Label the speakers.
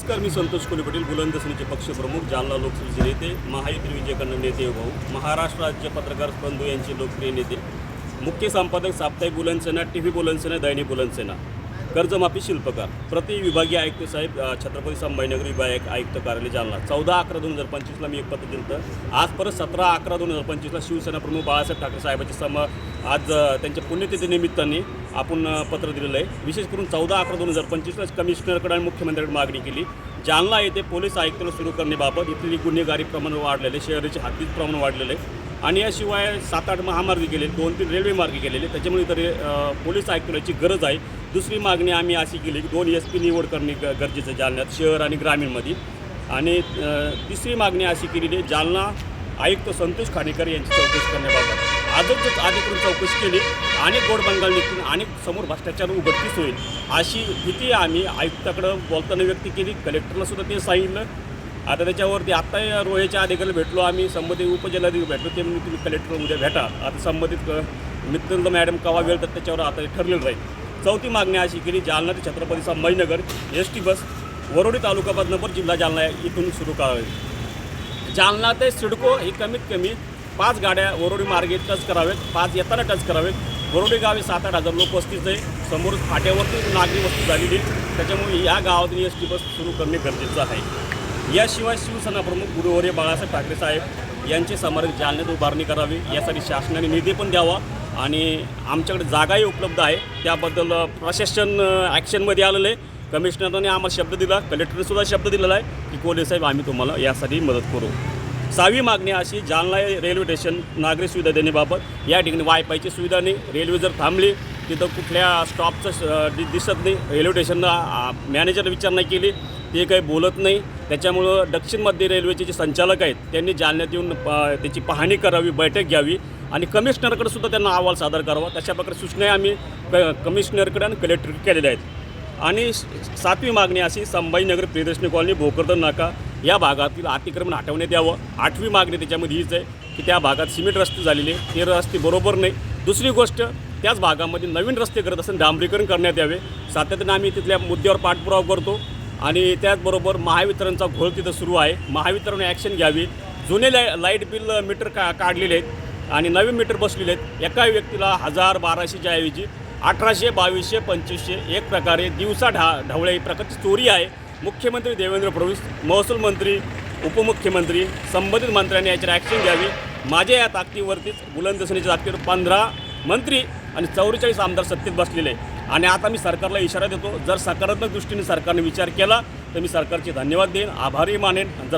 Speaker 1: नमस्कार मी संतोष कोली पाटील बुलंदसनीचे पक्षप्रमुख जालना लोकसभेचे नेते महायुती विजयकर्ण नेते भाऊ महाराष्ट्र राज्य पत्रकार बंधू यांचे लोकप्रिय नेते मुख्य संपादक साप्ताहिक बुलंदसेना टी व्ही बुलंदसेना दैनिक बुलंदसेना कर्जमाफी शिल्पकार. प्रति विभागीय आयुक्त साहेब छत्रपती संभाजीनगर विभाग आयुक्त कार्यालय जालना. चौदा अकरा दोन हजार पंचवीसला मी एक पत्र दिलं होतं आज परत सतरा अकरा दोन हजार पंचवीसला शिवसेना प्रमुख बाळासाहेब ठाकरे साहेबांची सम आज त्यांच्या पुण्यतिथीनिमित्ताने आपण पत्र दिलेलं आहे. विशेष करून चौदा अकरा दोन हजार पंचवीसला कमिशनरकडे आणि मुख्यमंत्र्यांकडे मागणी केली. जालना येथे पोलीस आयुक्ताला सुरू करण्याबाबत इथली गुन्हेगारी प्रमाण वाढलेले शहराचे हद्दीत प्रमाण वाढलेले आहे. आणि याशिवाय सात आठ महामार्ग केले दोन तीन रेल्वे मार्ग केलेले त्याच्यामुळे तरी पोलीस आयुक्ताची गरज आहे. दुसरी मागणी आम्ही अशी केली की दोन एस पी निवड करणे ग- गरजेचं जालन्यात शहर आणि ग्रामीणमध्ये. आणि तिसरी मागणी अशी केलेली आहे जालना आयुक्त संतोष खाडेकर यांची चौकशी करण्याबाबत. आजच अधिकृत चौकशी केली अनेक गोड बंगाल निघतील अनेक समोर भ्रष्टाचार उघडकीस होईल अशी भीती आम्ही आयुक्ताकडं बोलताना व्यक्त केली. कलेक्टरला सुद्धा ते सांगितलं. आता त्याच्यावरती आत्ता रोहेच्या अधिकाऱ्याला भेटलो आम्ही संबंधित उपजिल्हाधिकारी भेटलो ते तुम्ही कलेक्टर उद्या भेटा. आता संबंधित मित्र मॅडम कवा वेळ तर त्याच्यावर आता ठरलेलं राहील. चौथी मागणी अशी केली जालना ते Chhatrapati Sambhajinagar S T bus Varodi taluka Badnapur जिल्हा जालना इथून सुरू करावी. जालना ते सिडको ही कमीत कमी पाच गाड्या वरोडी मार्गे टच करावेत पाच येताना टच करावेत. वरोडी गावी सात आठ हजार लोक वस्तीच आहे. समोर फाट्यावरती नागरी वस्ती झालेली त्याच्यामुळे या गावातून एस टी बस सुरू करणे गरजेचं आहे. याशिवाय शिवसेना प्रमुख गुरुवर्य बाळासाहेब ठाकरे साहेब यांचे स्मारक जालन्यात उभारणी करावी यासाठी शासनाने निधी पण द्यावा आणि आमच्याकडे जागाही उपलब्ध आहे. त्याबद्दल प्रशासन ॲक्शनमध्ये आलेलं आहे. कमिशनरने आम्हाला शब्द दिला कलेक्टरनेसुद्धा शब्द दिलेला आहे की कोले साहेब आम्ही तुम्हाला यासाठी मदत करू. सहावी मागणी अशी जालना रेल्वे स्टेशन नागरी सुविधा देण्याबाबत. या ठिकाणी वायफायची सुविधा नाही रेल्वे जर थांबली तिथं कुठल्या स्टॉपचं दिसत नाही. रेल्वे स्टेशनला मॅनेजर विचार नाही केली ते काही बोलत नाही. त्याच्यामुळं दक्षिण मध्य रेल्वेचे जे संचालक आहेत त्यांनी जालन्यात येऊन त्याची पाहणी करावी बैठक घ्यावी आणि कमिशनरकडे सुद्धा त्यांना अहवाल सादर करावा. तशा प्रकारे सूचना आम्ही कमिशनरकडे आणि कलेक्टर केलेल्या आहेत. आणि सातवी मागणी अशी संभाजीनगर प्रियदर्शनी कॉलनी भोकरदन नाका या भागातील अतिक्रमण हटवण्यात यावं. आठवी मागणी त्याच्यामध्ये हीच आहे की त्या भागात सिमेंट रस्ते झालेले ते रस्ते बरोबर नाही. दुसरी गोष्ट त्याच भागामध्ये नवीन रस्ते करत असताना डांबरीकरण करण्यात यावे. सातत्याने आम्ही तिथल्या मुद्द्यावर पाठपुरावा करतो. आणि त्याचबरोबर महावितरणचा घोळ तिथं सुरू आहे. महावितरण ॲक्शन घ्यावी. जुने ला लाइट बिल मीटर का काढलेले आहेत. आणि नवीन मीटर बसलेले आहेत. एका व्यक्तीला हजार बाराशेच्या ऐवजी अठराशे बावीसशे पंचवीसशे एक प्रकारे दिवसा ढा ढवळ्या ही प्रकारची चोरी आहे. मुख्यमंत्री देवेंद्र फडणवीस महसूल मंत्री उपमुख्यमंत्री संबंधित मंत्र्यांनी याच्यावर ॲक्शन घ्यावी. माझ्या या ताकदीवरतीच बुलंदसनीच्या ताकदीवर पंधरा मंत्री आणि चौवेचाळीस आमदार सत्तेत बसलेले आहे. आणि आता मी सरकारला इशारा देतो जर सकारात्मक दृष्टीने सरकारने विचार केला तर मी सरकारचे धन्यवाद देईन आभारी मानेन. जर